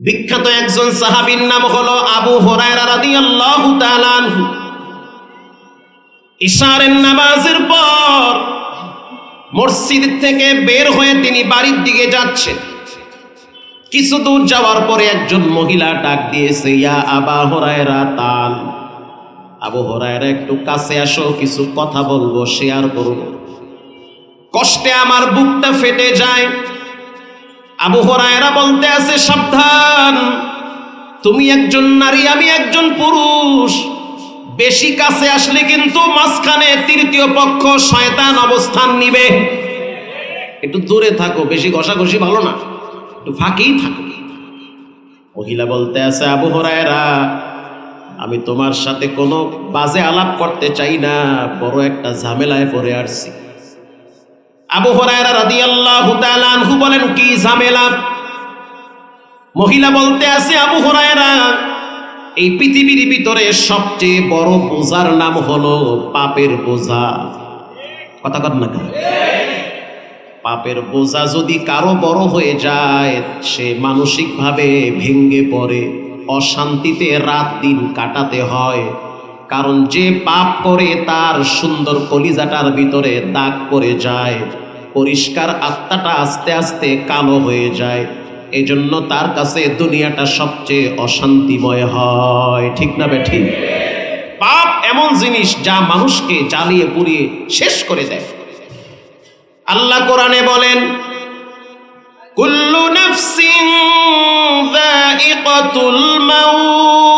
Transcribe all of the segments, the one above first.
বিখ্যাত একজন সাহাবীর নাম হলো আবু ইশারের নামাজের পর মসজিদ থেকে বের হয়ে তিনি বাড়ির দিকে যাচ্ছেন। কিছু দূর যাওয়ার পরে একজন মহিলা ডাক দিয়েছে, ইয়া আবা হরায়রা, তাল। আবু হরায়রা, একটু কাছে আসো, কিছু কথা বলব, শেয়ার করব। কষ্টে আমার বুকটা ফেটে যায়। আবু হরায়রা বলতে আছে, সাবধান। তুমি একজন নারী, আমি একজন পুরুষ। বেশি কাছে আসলে কিন্তু মাঝখানে তৃতীয় পক্ষ শয়তান অবস্থান নিবে। একটু দূরে থাকো, বেশি ঘষাঘষি ভালো না। একটু ফাঁকেই থাকো। মহিলা বলতে আছে, আবু হরায়রা, আমি তোমার সাথে কোনো বাজে আলাপ করতে চাই না, বড় একটা ঝামেলায় পড়ে আসছি। আবু হরায়রা রাদিয়াল্লাহু তাআলা বলেন, কি ঝামেলা? মহিলা বলতে আছে, আবু হরায়রা, এই পৃথিবীর ভিতরে সবচেয়ে বড় বোঝার নাম হলো পাপের বোঝা। কথা কর না পাপের বোঝা যদি কারও বড় হয়ে যায়, সে মানসিকভাবে ভেঙ্গে পড়ে, অশান্তিতে রাত দিন কাটাতে হয়। কারণ যে পাপ করে তার সুন্দর কলিজাটার ভিতরে দাগ পড়ে যায়, পরিষ্কার আত্মাটা আস্তে আস্তে কালো হয়ে যায়, এজন্য তার কাছে দুনিয়াটা সবচেয়ে অশান্তিময় হয়। ঠিক না বে ঠিক পাপ এমন জিনিস যা মানুষকে জ্বালিয়ে পুড়িয়ে শেষ করে দেয়। আল্লাহ কোরআনে বলেন, কুল্লু নাফসিন যায়িকাতুল মাউত।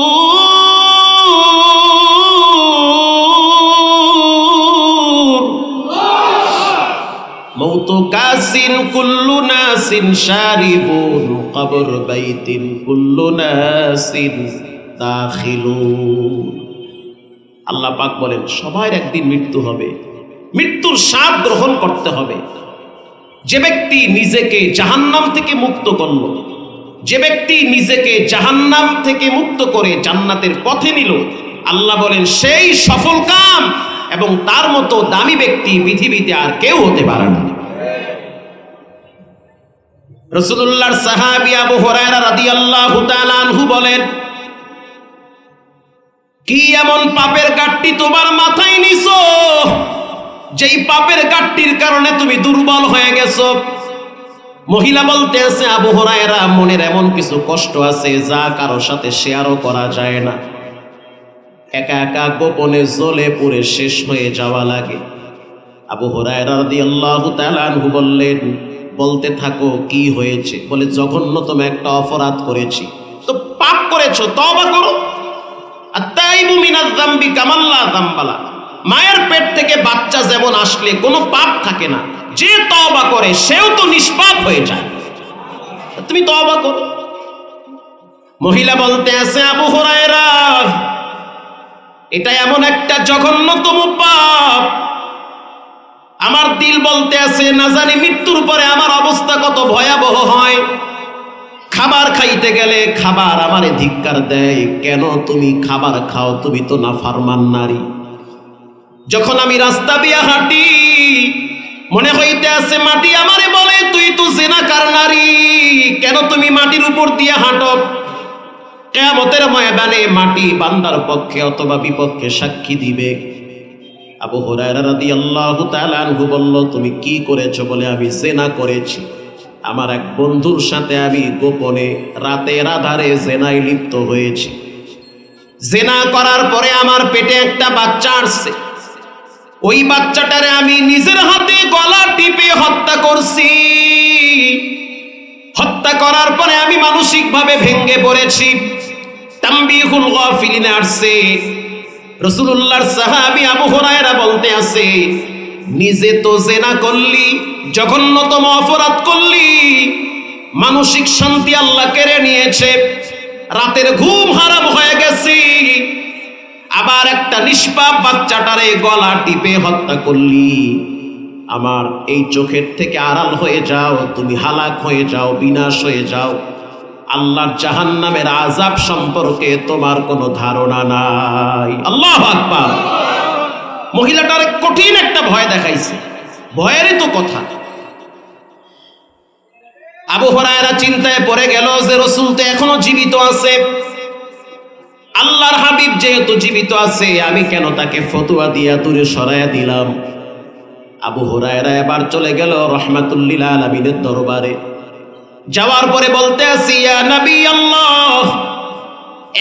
কাসিন কুল্লু নাসিন শারিবুন কবর বাইতিন কুল্লু নাসিন দাখিলুন। আল্লাহ পাক বলেন, সবার একদিন মৃত্যু হবে। মৃত্যুর স্বাদ গ্রহণ করতে হবে। যে ব্যক্তি নিজেকে জাহান্নাম থেকে মুক্ত করল, যে ব্যক্তি নিজেকে জাহান্নাম থেকে মুক্ত করে জান্নাতের পথে নিল, আল্লাহ বলেন, সেই সফল কাম এবং তার মতো দামি ব্যক্তি পৃথিবীতে আর কেউ হতে পারে না। রসুল্লাহর সাহাবি আবু হরায়রা রাদিয়াল্লাহু তাআলা আনহু বলেন, কি এমন পাপের গাঠটি তোমার মাথায় নিছো? যেই পাপের গাঠটির কারণে তুমি দুর্বল হয়ে গেছো। মহিলা বলতে আছে, আবু হরায়রা, মনের এমন কিছু কষ্ট আছে যা কারও সাথে শেয়ারও করা যায় না। একা একা গোপনে জ্বলে পুড়ে শেষ হয়ে যাওয়া লাগে। আবু হরায়রা রাদিয়াল্লাহু তাআলা আনহু বললেন বলতে থাকো কি হয়েছে। বলে জঘন্যতম একটা অপরাধ করেছি। তো পাপ করেছ, তওবা করো। মায়ের পেট থেকে বাচ্চা যেমন আসলে কোনো পাপ থাকে না। যে তওবা করে, সেও তো নিষ্পাপ হয়ে যায়। তুমি তওবা করো। মহিলা বলতে আছে, আবু হুরায়রা, এটা এমন একটা জঘন্যতম পাপ। আমার দিল বলতে আছে, না জানি মৃত্যুর পরে আমার অবস্থা কত ভয়াবহ হয়। খাবার খাইতে গেলে খাবার আমারে ধিক্কার দেয়, কেন তুমি খাবার খাও, তুমি তো না ফারমান নারী। যখন আমি রাস্তা দিয়া হাঁটি, মনে হইতে আছে মাটি আমারে বলে, তুই তো জেনাকার নারী, কেন তুমি মাটির উপর দিয়ে হাঁটো? কেয়ামতের ময়দানে মাটি বান্দার পক্ষে অথবা বিপক্ষে সাক্ষী দিবে। আবু হুরায়রা রাদিয়াল্লাহু তাআলা আনহু বলল, তুমি কি করেছ বলে আমি জেনা করেছি। আমার এক বন্ধুর সাথে আমি গোপনে রাতের আধারে জেনায় লিপ্ত হয়েছি। জেনা করার পরে আমার পেটে একটা বাচ্চা আসছে। ওই বাচ্চাটারে আমি নিজের হাতে গলা টিপে হত্যা করছি। হত্যা করার পরে আমি মানসিকভাবে ভেঙ্গে পড়েছি। তাম্বিহুল গাফিলিনে আসছে। রসুল্লাহর সাহাবি আবু হুরায়রা বলতে আছে, নিজে তো জেনা করলি, জঘন্যতম অপরাধ করলি। মানসিক শান্তি আল্লাহ কেড়ে নিয়েছে, রাতের ঘুম হারাম হয়ে গেছি। আবার একটা নিষ্পাপ বাচ্চাটারে গলা টিপে হত্যা করলি। আমার এই চোখের থেকে আড়াল হয়ে যাও, তুমি হালাক হয়ে যাও, বিনাশ হয়ে যাও। আল্লাহর জাহান্নামের আজাব সম্পর্কে তোমার কোনো ধারণা নাই। আল্লাহ আকবার। মহিলাটার কঠিন একটা ভয় দেখাইছে। ভয়েরই তো কথা। আবু হরায়রা চিন্তায় পড়ে গেল যে রসুল তো এখনও জীবিত আছে। আল্লাহর হাবিব যেহেতু জীবিত আছে, আমি কেন তাকে ফতুয়া দিয়া দূরে সরাইয়া দিলাম? আবু হরায়রা এবার চলে গেল রহমাতুল্লিল আলমিনের দরবারে। যাওয়ার পরে বলতে আসি আল্লাহ,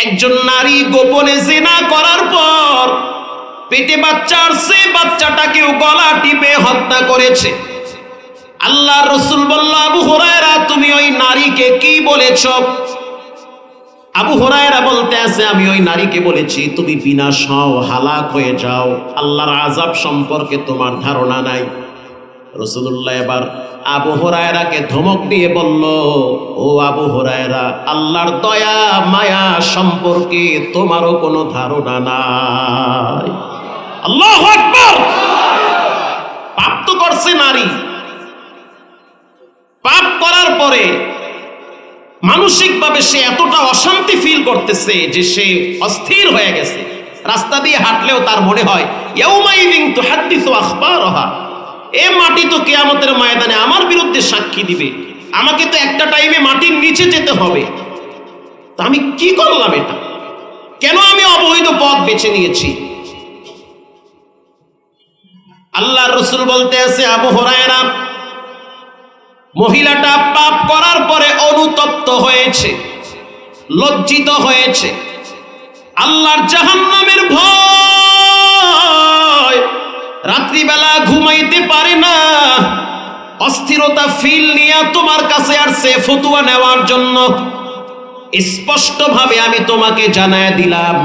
একজন নারী গোপনে জেনা করার পর পেটে বাচ্চার সে বাচ্চাটাকেও গলা টিপে হত্যা করেছে। আল্লাহ রসুল বলল, আবু হরায়রা, তুমি ওই নারীকে কি বলেছ? আবু হরায়রা বলতে আছে, আমি ওই নারীকে বলেছি, তুমি বিনাশ হও হালাক হয়ে যাও। আল্লাহর আজাব সম্পর্কে তোমার ধারণা নাই। রসুল্লাহ এবার আবু হরায়রাকে ধমক দিয়ে বলল, ও আবু হরায়রা, আল্লাহর দয়া, মায়া সম্পর্কে তোমারও কোনো ধারণা নাই। আল্লাহ পাপ তো করছে নারী। পাপ করার পরে মানসিকভাবে সে এতটা অশান্তি ফিল করতেছে যে সে অস্থির হয়ে গেছে। রাস্তা দিয়ে হাঁটলেও তার মনে হয় ইয়ৌমাইদিন তো হাদ্দিস আখবারহা। এ মাটি তো কেয়ামতের ময়দানে আমার বিরুদ্ধে সাক্ষী দিবে। আমাকে তো একটা টাইমে মাটির নিচে যেতে হবে। তা আমি কি করলাম এটা? কেন আমি অবৈধ পথ বেছে নিয়েছি? আল্লাহ রসুল বলতে আছে, আবু হরায়রা, মহিলাটা পাপ করার পরে অনুতপ্ত হয়েছে, লজ্জিত হয়েছে। আল্লাহর জাহান্নামের ভয় রাত্রিবেলা ঘুমাইতে পারে না। অস্থিরতা ফিল নিয়ে তোমার কাছে আসছে, ফতুয়া নেওয়ার জন্য। স্পষ্টভাবে আমি তোমাকে জানায় দিলাম,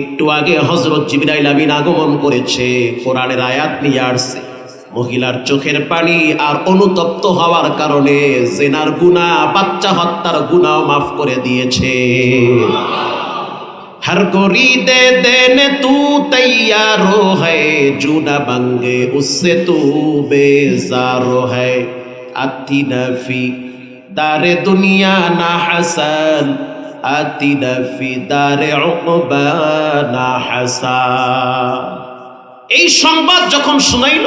একটু আগে হজরত জিবরাইল আমিন আগমন করেছে, কোরআনের আয়াত নিয়ে আসছে। মহিলার চোখের পানি আর অনুতপ্ত হওয়ার কারণে জেনার গুণা বাচ্চা হত্যার গুণাও মাফ করে দিয়েছে। हर गोरी दे देने तू तैयारो है जूना बंगे उससे तू बेजारो है आती नफी दारे दुनिया ना हसन आती नफी दारे उकबा না হাসান এই সংবাদ যখন শুনাইল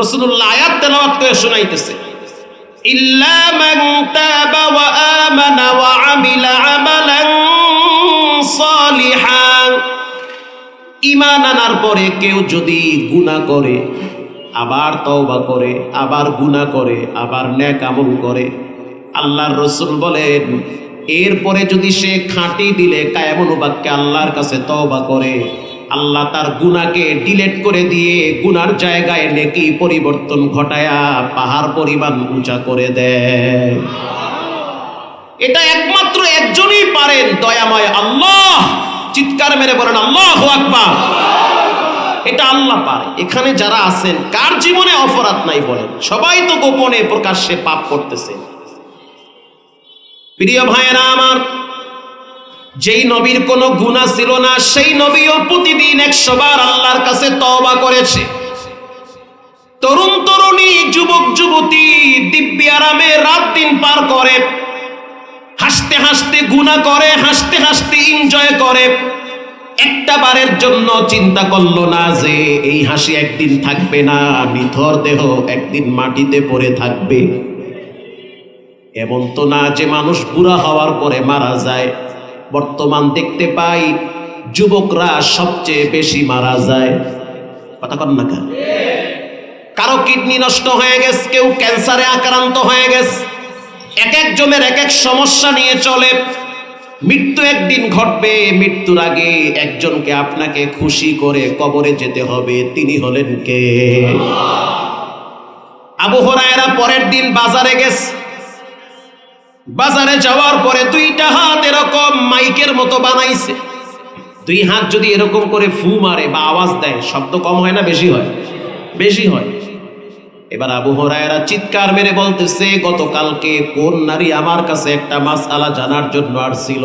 রসুল্লাহ আয়াত তেলাওয়াত করে শুনাইতেছে ইল্লা মান তাবা ওয়া আমানা ওয়া আমিলা আমালান ইমান আনার পরে কেউ যদি গুনাহ করে, আবার তওবা করে, আবার গুনাহ করে, আবার নেক আমল করে, আল্লাহর রসুল বলেন, এরপরে যদি সে খাঁটি দিলে কায়ামনু বাক্যে আল্লাহর কাছে তওবা করে, আল্লাহ তার গুনাকে ডিলেট করে দিয়ে গুনার জায়গায় নেকি পরিবর্তন ঘটায়া পাহাড় পরিমাণ উঁচা করে দেয়। এটা একমাত্র একজনই পারেন, দয়াময় আল্লাহ। চিৎকার মেরে বলেন, আল্লাহ আকবার। এটা আল্লাহ পারে। এখানে যারা আছেন, কার জীবনে অপরাধ নাই বলেন। সবাই তো গোপনে প্রকাশ্যে পাপ করতেছে। প্রিয় ভাইয়েরা আমার, যেই নবীর কোনো গুণা ছিল না, সেই নবীও প্রতিদিন একশো বার আল্লাহর কাছে তওবা করেছে। তরুণ তরুণী, যুবক, যুবতী, দিব্যি আরামে রাত দিন পার করে। হাসতে হাসতে গুণা করে, হাসতে হাসতে এনজয় করে। একটা বারের জন্য চিন্তা করল না যে এই হাসি একদিন থাকবে না, নিথর দেহ একদিন মাটিতে পড়ে থাকবে। এমন তো না যে মানুষ বুড়া হওয়ার পরে মারা যায়। বর্তমান দেখতে পাই যুবকরা সবচেয়ে বেশি মারা যায়। কথা কন না কারও কিডনি নষ্ট হয়ে গেছে, কেউ ক্যান্সারে আক্রান্ত হয়ে গেছে। এক একজনের এক এক সমস্যা নিয়ে চলে। মৃত্যু একদিন ঘটবে, মৃত্যুর আগে একজনকে আপনাকে খুশি করে কবরে যেতে হবে, তিনি হলেন কে? আবু হরায়রা পরের দিন বাজারে গেছে। বাজারে যাওয়ার পরে দুইটা হাত এরকম মাইকের মতো বানাইছে। দুই হাত যদি এরকম করে ফু মারে বা আওয়াজ দেয়, শব্দ কম হয় না, বেশি হয়? বেশি হয়। এবার আবু হরায়রা চিৎকার মেরে বলতেছে, গতকালকে কোন নারী আমার কাছে একটা মাস আলা জানার জন্য আসছিল?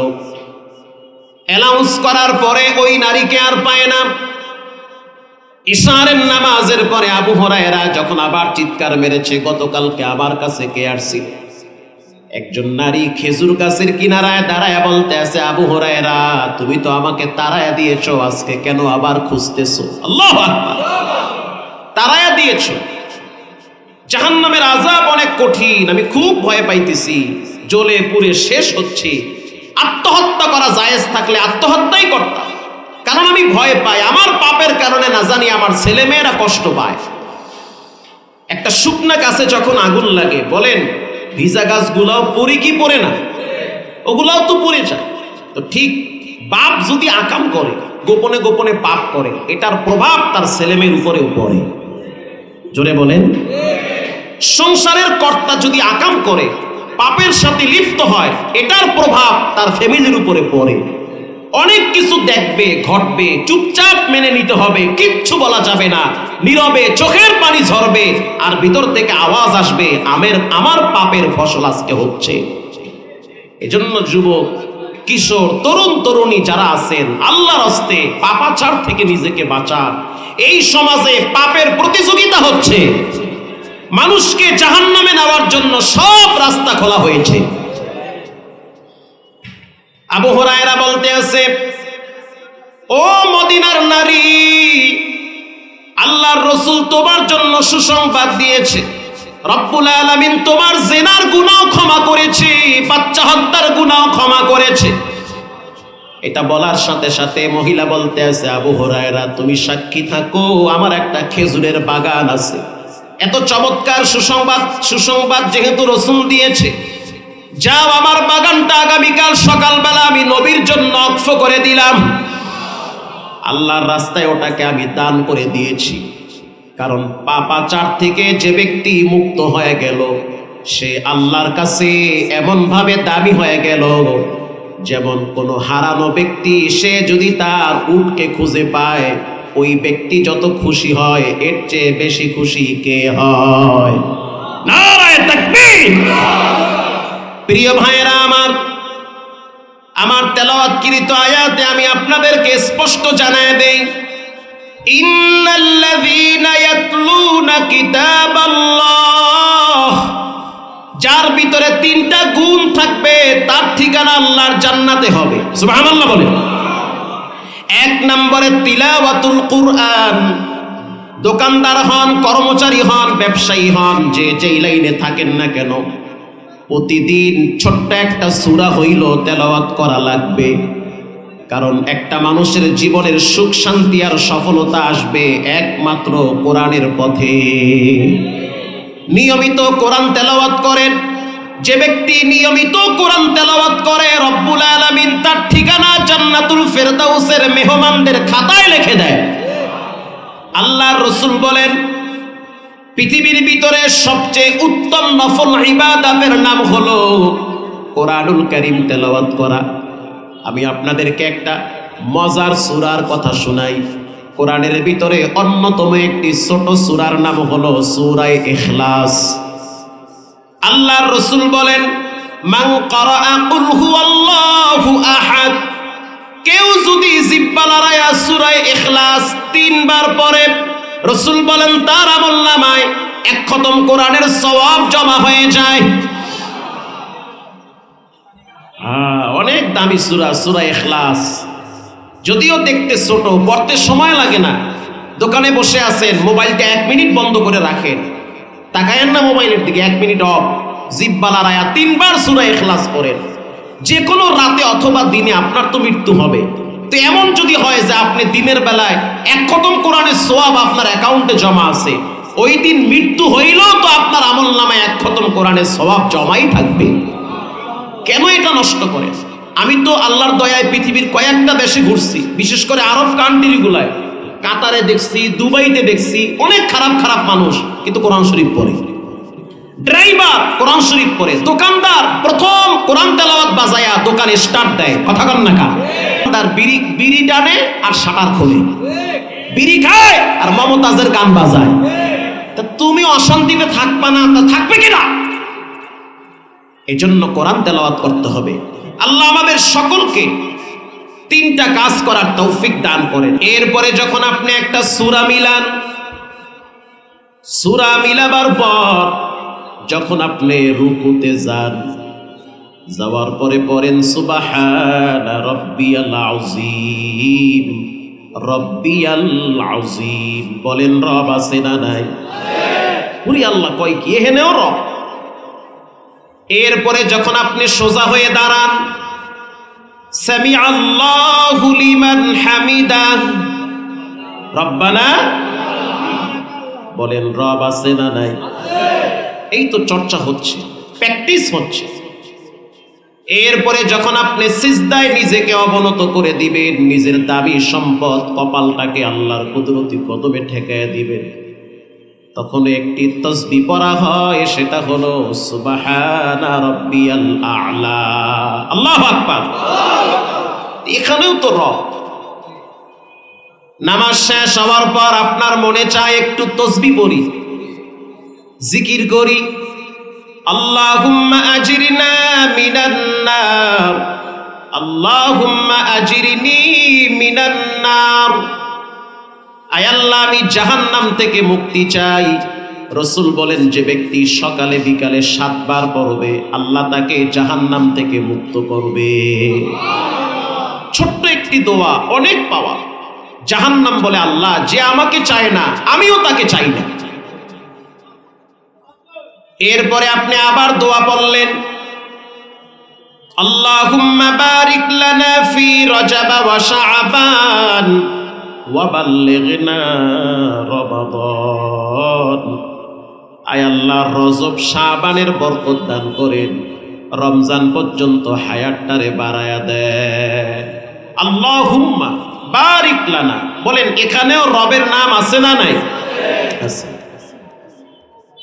অ্যানাউন্স করার পরে ওই নারীকে আর পায় না। ইশারের নামাজের পরে আবু হরায়রা যখন আবার চিৎকার মেরেছে, গতকালকে আমার কাছে কে আর আসছিল? একজন নারী খেজুর গাছের কিনারায় দাঁড়ায় বলতে আছে, আবু হরায়রা, তুমি তো আমাকে তারায় দিয়েছ, আজকে কেন আবার খুঁজতেছো? আল্লাহ তাড়ায় দিয়েছ। জাহান্নামের আজাব অনেক কঠিন, আমি খুব ভয় পাইতেছি। জ্বলে পুড়ে শেষ হচ্ছে। আত্মহত্যা করা জায়েজ থাকলে আত্মহত্যাই করতাম কারণ আমি ভয় পাই, আমার পাপের কারণে না জানি আমার ছেলে মেয়েরা কষ্ট পায়। একটা শুকনা গাছে যখন আগুন লাগে, বলেন, ভিজা গাছগুলাও পড়ে কি পড়ে না? ওগুলাও তো পড়ে যায়। তো ঠিক বাপ যদি আকাম করে, গোপনে গোপনে পাপ করে, এটার প্রভাব তার ছেলেমেয়ের উপরেও পড়ে। জোরে বলেন। সংসারের কর্তা যদি আকাম করে, পাপের সাথে লিপ্ত হয়, এটার প্রভাব তার ফ্যামিলির উপরে পড়ে। অনেক কিছু দেখবে, ঘটবে, চুপচাপ মেনে নিতে হবে, কিচ্ছু বলা যাবে না। নীরবে চোখের পানি ঝরবে, আর ভিতর থেকে আওয়াজ আসবে, আমের, আমার পাপের ফসল আজকে হচ্ছে। এজন্য যুবক, কিশোর, তরুণ, তরুণী যারা আছেন, আল্লাহর হস্তে পাপাচার থেকে নিজেকে বাঁচান। এই সমাজে পাপের প্রতিযোগিতা হচ্ছে। মানুষকে জাহান্নামে নেওয়ার জন্য সব রাস্তা খোলা হয়েছে। আবু হরায়রা বলতে আছে, ও মদিনার নারী, আল্লাহর রসুল তোমার জন্য সুসংবাদ দিয়েছে। রব্বুল আলামিন তোমার জেনার গুনাহ ক্ষমা করেছে বাচ্চা হত্যার গুনাহ ক্ষমা করেছে। এটা বলার সাথে সাথে মহিলা বলতে আছে, আবু হরায়রা, তুমি সাক্ষী থাকো, আমার একটা খেজুরের বাগান আছে। এত চমৎকার সুসংবাদ সুসংবাদ যেহেতু রসুল দিয়েছে। যাও আমার বাগানটা আগামীকাল সকালবেলা আমি নবীর জন্য অক্ষ করে দিলাম। আল্লাহর রাস্তায় ওটাকে আমি দান করে দিয়েছি। কারণ পাপাচার থেকে যে ব্যক্তি মুক্ত হয়ে গেল, সে আল্লাহর কাছে এমনভাবে দামি হয়ে গেল, যেমন কোনো হারানো ব্যক্তি, সে যদি তার উটকে খুঁজে পায় ওই ব্যক্তি যত খুশি হয়, এর চেয়ে বেশি খুশি কে হয়? প্রিয় ভাইয়েরা, আমার আমার তেলাওয়াতকৃত আয়াতে আমি আপনাদেরকে স্পষ্ট জানায় দেই যার ভিতরে তিনটা গুণ থাকবে, তার ঠিকানা আল্লাহর জান্নাতে হবে। সুবহানাল্লাহ বলে এক নম্বরে তিলাওয়াতুল কুরআন। দোকানদার হন, কর্মচারী হন, ব্যবসায়ী হন, যে যেই লাইনে থাকেন না কেন, প্রতিদিন ছোট্ট একটা সূরা হইল তেলাওয়াত করা লাগবে। কারণ একটা মানুষের জীবনের সুখ, শান্তি আর সফলতা আসবে একমাত্র কোরআনের পথে। নিয়মিত কোরআন তেলাওয়াত করেন যে ব্যক্তি নিয়মিত কোরআন তেলাওয়াত করে, রব্বুল আলামিন তার ঠিকানা জান্নাতুল ফেরদাউসের মেহমানদের খাতায় লিখে দেয়। আল্লাহর রসুল বলেন, পৃথিবীর ভিতরে সবচেয়ে উত্তম নফল ইবাদাতের নাম হলো কোরআনুল করিম তেলাওয়াত করা। আমি আপনাদেরকে একটা মজার সুরার কথা শোনাই। কোরআনের ভিতরে অন্যতম একটি ছোট সুরার নাম হলো সুরায় ইখলাস। আল্লাহর রসুল বলেন করা আহাদ। কেউ যদি জিব্বা লড়াইয়া সুরায় ইখলাস তিনবার পরে রসুল বলেন, তার আমল নামায় এক খতম কোরআনের সওয়াব জমা হয়ে যায়। হ্যাঁ অনেক দামি সুরা সুরা এখলাস যদিও দেখতে ছোট, পড়তে সময় লাগে না। দোকানে বসে আছেন, মোবাইলটা এক মিনিট বন্ধ করে রাখেন। তাকায়েন না মোবাইলের দিকে, এক মিনিট অফ। জিব্বালা রায়া তিনবার সুরা ইখলাস করেন যে কোনো রাতে অথবা দিনে আপনার তো মৃত্যু হবে। তো এমন যদি হয় যে আপনি দিনের বেলায় এক খতম কোরআনের সোয়াব আপনার অ্যাকাউন্টে জমা আছে, ওই দিন মৃত্যু হইলেও তো আপনার আমল নামে এক খতম কোরআনের সোয়াব জমাই থাকবে। কেন এটা নষ্ট করে? আমি তো আল্লাহর দয়ায় পৃথিবীর কয়েকটা দেশে ঘুরছি, বিশেষ করে আরব কান্ট্রিগুলায় কাতারে দেখছি, দুবাইতে দেখছি, অনেক খারাপ খারাপ মানুষ, কিন্তু কোরআন শরীফ পড়ে। ড্রাইভার কোরআন শরীফ পড়ে, দোকানদার প্রথম কোরআন তেলাওয়াত বাজায়া দোকানে স্টার্ট দেয়, কথা কন না তার বিড়ি বিড়ি টানে আর শাটার খোলে। বিড়ি খায় আর মমতাজের গান বাজায়। তা তুমি অশান্তিতে থাকবা না, তা থাকবে কিনা? এই জন্য কোরআন তেলাওয়াত করতে হবে। আল্লাহ আমাদের সকলকে তিনটা কাজ করার তৌফিক দান করেন। এরপরে যখন আপনি একটা সুরা মিলান, সুরা মিলাবার পর যখন আপনি রুকুতে যান, যাওয়ার পরে পড়েন, সুবাহানা রব্বিয়াল আযীম রব্বিয়াল আযীম। বলেন, রব আছে না নাই? উরি আল্লাহ কয় কি? এহেনেও রব। এরপরে যখন আপনি সোজা হয়ে দাঁড়ান সামি আল্লাহু লিমান হামিদা। রব্বানা? বলেন, রব আছে না নাই? এই তো চর্চা হচ্ছে, প্র্যাকটিস হচ্ছে। এরপরে যখন আপনি সিজদায় নিজেকে অবনত করে দিবেন, নিজের দাবি, সম্পদ, কপালটাকে আল্লাহর কুদরতি কদমে ঠেকায় দিবেন। তখন একটি তসবি পড়া হয়, সেটা হলো আল্লাহু এখানেও তো রব। নামাজ শেষ হওয়ার পর আপনার মনে চায় একটু তসবি পড়ি, জিকির করি। আল্লাহুম্মা আজিরনা নার আয় আল্লাহ, আমি জাহান্নাম থেকে মুক্তি চাই। রসুল বলেন, যে ব্যক্তি সকালে বিকালে সাতবার পড়বে, আল্লাহ তাকে জাহান্নাম থেকে মুক্ত করবে। ছোট্ট একটি দোয়া, অনেক পাওয়া। জাহান্নাম বলে, আল্লাহ, যে আমাকে চায় না, আমিও তাকে চাই না। এরপরে আপনি আবার দোয়া পড়লেন, আল্লাহুম্মা বারিক লানা ফি রজব ওয়া ওয়া বাল্লিগনা রমাদান। আয় আল্লাহ, রজব শাবানের বরকত দান করেন। রমজান পর্যন্ত হায়াতটারে বাড়ায়া দেয় আল্লাহুম্মা বারিক লানা। বলেন, এখানেও রবের নাম আছে না নাই?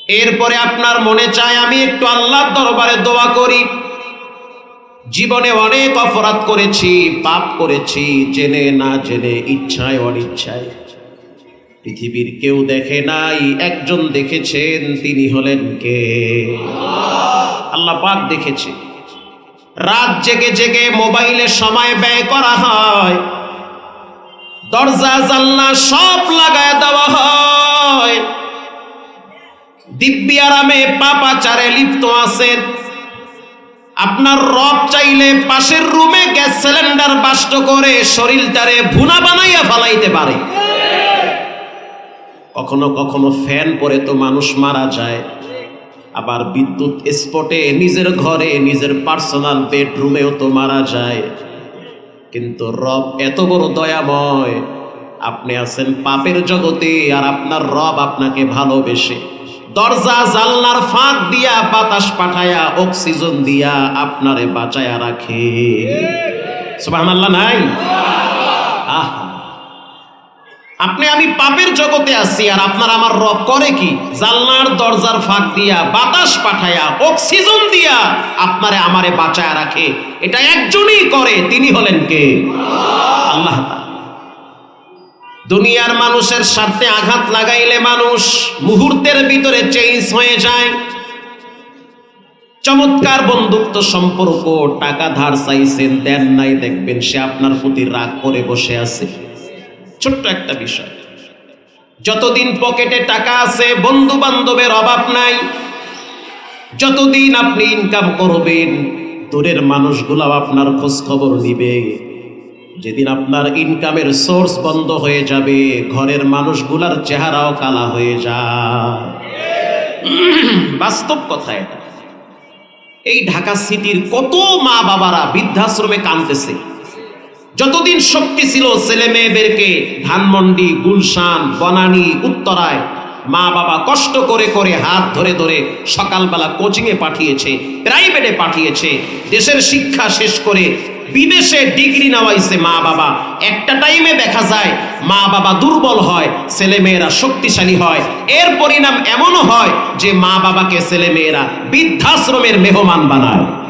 এরপরে আপনার মনে চায়, আমি একটু আল্লাহর দরবারে দোয়া করি। জীবনে অনেক অপরাধ করেছি, পাপ করেছি, জেনে না জেনে, ইচ্ছায় অনিচ্ছায়। পৃথিবীর কেউ দেখে নাই, একজন দেখেছেন, তিনি হলেন কে? আল্লাহ পাক দেখেছে। রাত জেগে জেগে মোবাইলে সময় ব্যয় করা হয়। দরজা, জানলা সব লাগায় দেওয়া হয়। দিব্যি আরামে পাপাচারে লিপ্ত আছেন। আপনার রব চাইলে পাশের রুমে গ্যাস সিলিন্ডার বাষ্ট করে শরীরটারে ভুনা বানাইয়া ফালাইতে পারে। কখনো কখনো ফ্যান পরে তো মানুষ মারা যায়। আবার বিদ্যুৎ স্পটে নিজের ঘরে, নিজের পার্সোনাল বেডরুমেও তো মারা যায়। কিন্তু রব এত বড় দয়াময়। আপনি আছেন পাপের জগতে আর আপনার রব আপনাকে ভালোবেসে। দরজা জানলার ফাঁক দিয়া, বাতাস পাঠায়া, অক্সিজেন দিয়া আপনারে বাঁচায়া রাখে। সুবহানাল্লাহ নাই? আপনি, আমি পাপের জগতে আছি আর আপনার আমার রব করে কি? জানলার দরজার ফাঁক দিয়া, বাতাস পাঠায়া, অক্সিজেন দিয়া আপনারে আমারে বাঁচায়া রাখে। এটা একজনই করে, তিনি হলেন কে? আল্লাহ। দুনিয়ার মানুষের স্বার্থে আঘাত লাগাইলে মানুষ মুহূর্তের ভিতরে চেঞ্জ হয়ে যায়। চমৎকার বন্ধুত্ব সম্পর্ক, টাকা ধার চাইছেন, দেন নাই, দেখবেন সে আপনার প্রতি রাগ করে বসে আছে। ছোট্ট একটা বিষয়। যতদিন পকেটে টাকা আছে বন্ধু বান্ধবের অভাব নাই। যতদিন আপনি ইনকাম করবেন, দূরের মানুষগুলো আপনার খোঁজ খবর নিবে। যেদিন আপনার ইনকামের সোর্স বন্ধ হয়ে যাবে, ঘরের মানুষগুলার চেহারাও কালা হয়ে যায়। বাস্তব কথা এটা। এই ঢাকা সিটির কত মা বাবারা বৃদ্ধাশ্রমে কাঁদতেছে। যতদিন শক্তি ছিল ছেলে মেয়েদেরকে ধানমন্ডি, গুলশান, বনানি, উত্তরায় মা বাবা কষ্ট করে করে হাত ধরে ধরে সকালবেলা কোচিংয়ে পাঠিয়েছে, প্রাইভেটে পাঠিয়েছে, দেশের শিক্ষা শেষ করে বিদেশে ডিগ্রি নেওয়াইছে মা বাবা। একটা টাইমে দেখা যায়, মা বাবা দুর্বল হয় ছেলে মেয়েরা শক্তিশালী হয়। এর পরিণাম এমনও হয় যে মা বাবাকে ছেলে মেয়েরা বৃদ্ধাশ্রমের মেহমান বানায়।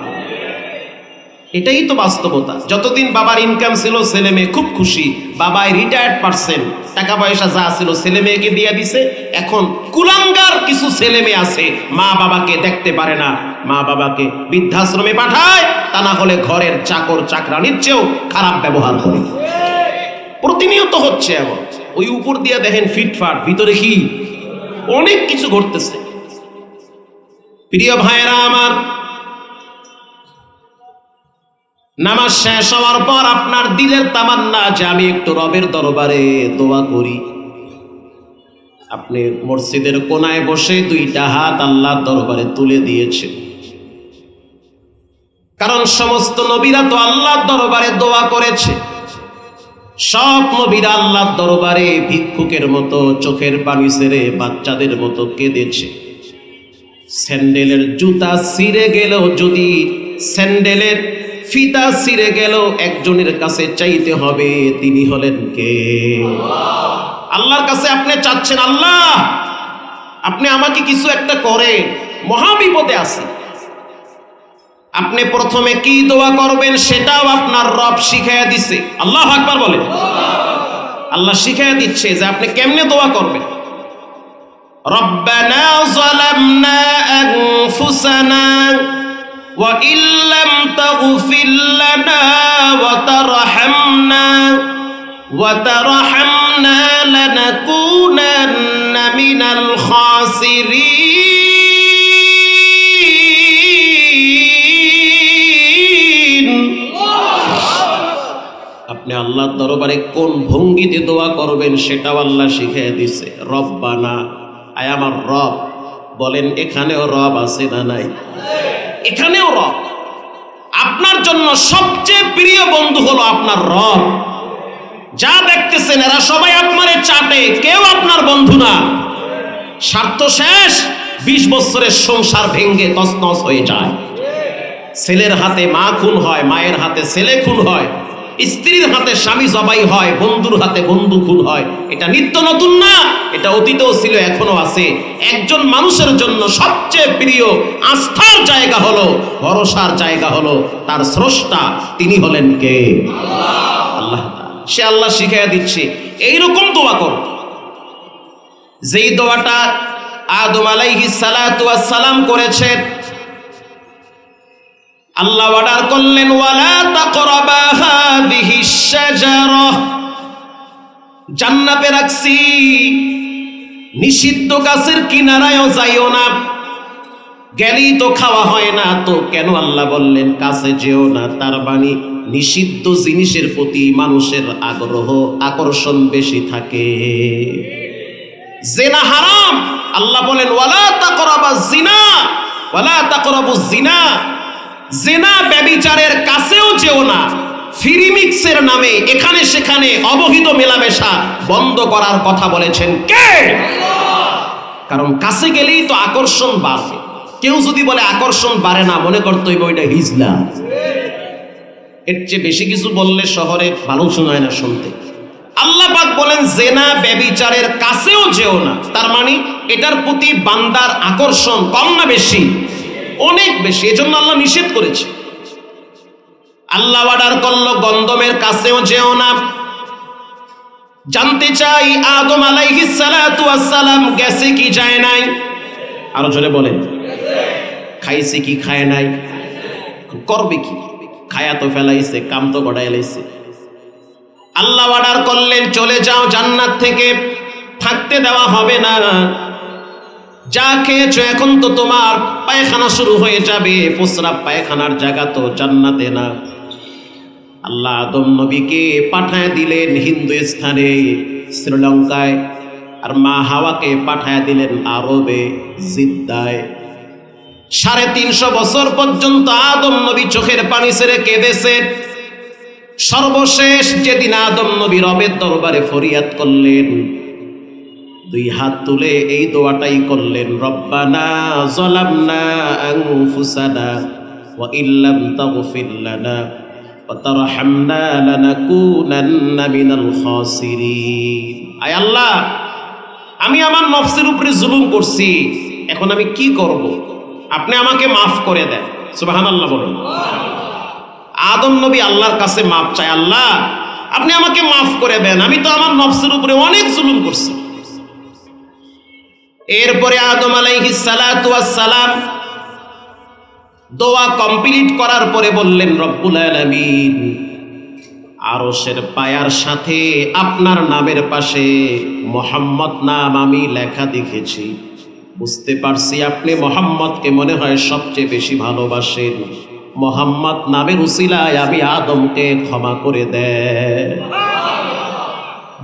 এটাই তো বাস্তবতা। যতদিন বাবার ইনকাম ছিল, ছেলে মেয়ে খুব খুশি। বাবাই রিটায়ার্ড পারসেন টাকা পয়সা যা ছিল, ছেলে মেয়েকে দিয়ে দিছে। এখন কুলাঙ্গার কিছু ছেলে মেয়ে আছে, মা বাবাকে দেখতে পারে না। মা বাবাকে বৃদ্ধাশ্রমে পাঠায়, তা না হলে ঘরের চাকর চাকরানির চেয়েও খারাপ ব্যবহার করে। প্রতিনিয়ত হচ্ছে এমন। ওই উপর দিয়ে দেখেন ফিটফাট, ভিতরে কি? অনেক কিছু ঘটতেছে। প্রিয় ভাইয়েরা আমার নামাজ শেষ হওয়ার পর আপনার দিলের তামান্না যে আমি একটু রবের দরবারে দোয়া করি। আপনি মসজিদের কোনায় বসে দুইটা হাত আল্লাহর দরবারে তুলে দিয়েছে কারণ সমস্ত নবীরা তো আল্লাহর দরবারে দোয়া করেছে। সব নবীরা আল্লাহর দরবারে ভিক্ষুকের মতো, চোখের পানি সেরে বাচ্চাদের মতো কেঁদেছে। স্যান্ডেলের জুতা ছিঁড়ে গেলেও যদি স্যান্ডেলের ফিতা ছিঁড়ে গেল, একজনের কাছে চাইতে হবে তিনি হলেন কে? আল্লাহর কাছে আপনি চাচ্ছেন, আল্লাহ, আপনি আমাকে কিছু একটা করে মহাবিপদে আছে। আপনি প্রথমে কি দোয়া করবেন সেটাও আপনার রব শিখাইয়া দিছে। আল্লাহ আকবার বলে আল্লাহ শিখাইয়া দিচ্ছে যে আপনি কেমনে দোয়া করবেন? রব্বানা জালামনা আনফুসানা وإن لم تغفر لنا وترحمنا وترحمنا لنكونن من الخاسرين আপনি আল্লাহর দরবারে কোন ভঙ্গিতে দোয়া করবেন সেটাও আল্লাহ শিখিয়ে দিছে রব্বানা আয় আমার রব বলেন এখানেও রব আছে না নাই এখানেও রব। আপনার জন্য সবচেয়ে প্রিয় বন্ধু হলো আপনার রব। যা দেখতেছেন, এরা সবাই আপনার চাটে, কেউ আপনার বন্ধু না। স্বার্থ শেষ, বিশ বছরের সংসার ভেঙ্গে তসনস হয়ে যায়। ছেলের হাতে মা খুন হয়, মায়ের হাতে ছেলে খুন হয়। স্ত্রীর হাতে স্বামী জবাই হয়, বন্ধুর হাতে বন্ধু খুন হয়। এটা নিত্য নতুন না, এটা অতীতেও ছিল এখনও আছে। একজন মানুষের জন্য সবচেয়ে প্রিয় আস্থার জায়গা হলো, ভরসার জায়গা হলো তার স্রষ্টা, তিনি হলেন কে? আল্লাহ। সে আল্লাহ শিখাইয়া দিচ্ছে, এইরকম দোয়া কর। যেই দোয়াটা আদম আলাইহিস সালাম করেছেন আল্লাহ অর্ডার করলেন, ওয়ালা তাকরাবা হাযিহিস শাজারাহ জান্নাতে রাখছি। নিষিদ্ধ গাছের কিনারায়ও যাইও না। গেলেই তো খাওয়া হয় না। তো কেন আল্লাহ বললেন, কাছে যেও না। তার বাণী নিষিদ্ধ জিনিসের প্রতি মানুষের আগ্রহ, আকর্ষণ বেশি থাকে। জেনা হারাম। আল্লাহ বলেন, ওয়ালা তাকরাবা জিনা ওয়ালা তাকরাবু জিনা জেনা ব্যবিচারের কাছেও যেও না। ফিরিমিক্সের নামে এখানে সেখানে অবহিত মেলামেশা বন্ধ করার কথা বলেছেন কে? কারণ কাছে গেলেই তো আকর্ষণ বাড়বে। কেউ যদি বলে আকর্ষণ বাড়ে না, মনে করতো বইটা হিজলা। এর চেয়ে বেশি কিছু বললে শহরে ভালো শোনায় না শুনতে। আল্লাহ পাক বলেন, জেনা ব্যবিচারের কাছেও যেও না। তার মানে এটার প্রতি বান্দার আকর্ষণ কম না বেশি। অনেক বেশি, এজন্য আল্লাহ নিষেধ করেছে। আল্লাহ অর্ডার করল, গন্ধমের কাছেও যেও না। জানতে চাই, আদম সালাম গেছে কি যায় নাই? আরও জোরে বলেন। খাইছে কি খায় নাই? করবে কি? খায়া তো ফেলাইছে, কাম তো গড়াই লাইছে। আল্লাহ অর্ডার করলেন, চলে যাও জান্নাত থেকে। থাকতে দেওয়া হবে না। যা খেয়েছো, এখন তো তোমার পায়খানা শুরু হয়ে যাবে। প্রস্রাব পায়খানার জায়গা তো জান্নাতে না। আল্লাহ আদম নবীকে পাঠায় দিলেন হিন্দুস্থানে, শ্রীলঙ্কায়, আর মা হাওয়াকে পাঠায় দিলেন আরবে, জিদ্দায়। সাড়ে তিনশো বছর পর্যন্ত আদম নবী চোখের পানি ছেড়ে কেঁদেছে। সর্বশেষ যেদিন আদম নবী রবের দরবারে ফরিয়াদ করলেন দুই হাত তুলে এই দোয়াটাই করলেন, রব্বানা জলামনা আনফুসানা ওয়া ইল্লাম তাগফির লানা ওয়া তারহামনা লানাকুনান্না মিনাল খাসিরিন। আয় আল্লাহ, আমি আমার নফসের উপরে জুলুম করছি, এখন আমি কি করব? আপনি আমাকে মাফ করে দেন, সুবহানাল্লাহ বলুন। আদম নবী আল্লাহর কাছে মাফ চায়, আল্লাহ, আপনি আমাকে মাফ করে দেন, আমি তো আমার নফসের উপরে অনেক জুলুম করছি। এরপরে আদম আলাইহি সালাম দোয়া কমপ্লিট করার পরে বললেন, রব্বুল আলামিন, আরশের পায়ার সাথে আপনার নামের পাশে মোহাম্মদ নাম আমি লেখা দেখেছি। বুঝতে পারছি আপনি মোহাম্মদকে মনে হয় সবচেয়ে বেশি ভালোবাসেন। মোহাম্মদ নামের উসিলায় আমি আদমকে ক্ষমা করে দেয়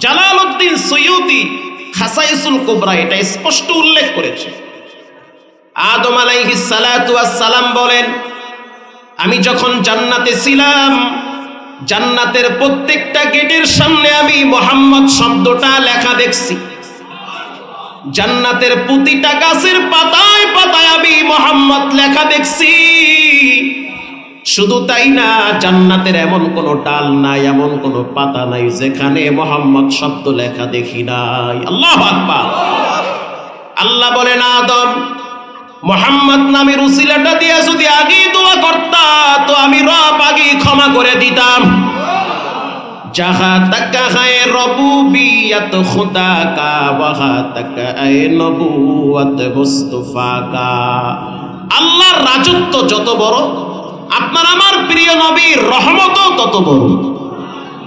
জালালউদ্দিন সৈয়দি খাসাইসুল কুবরা এটা স্পষ্ট উল্লেখ করেছে। আদম ওয়াস সালাম বলেন, আমি যখন জান্নাতে ছিলাম, জান্নাতের প্রত্যেকটা গেটের সামনে আমি মোহাম্মদ শব্দটা লেখা দেখছি। জান্নাতের প্রতিটা গাছের পাতায় পাতায় আমি মোহাম্মদ লেখা দেখছি। শুধু তাই না, জান্নাতের এমন কোনো ডাল নাই, এমন কোনো পাতা নাই, যেখানে মোহাম্মদ শব্দ লেখা দেখি নাই। আল্লাহ আকবার। আল্লাহ বলেন, আদম, মোহাম্মদ নামের উসিলাটা দিয়ে যদি আগেই দোয়া করতা, তো আমি রব আগে ক্ষমা করে দিতাম। যাহা তাকা কা কা আল্লাহর রাজত্ব যত বড় আপনার আমার প্রিয় নবীর রহমতও তত বড়।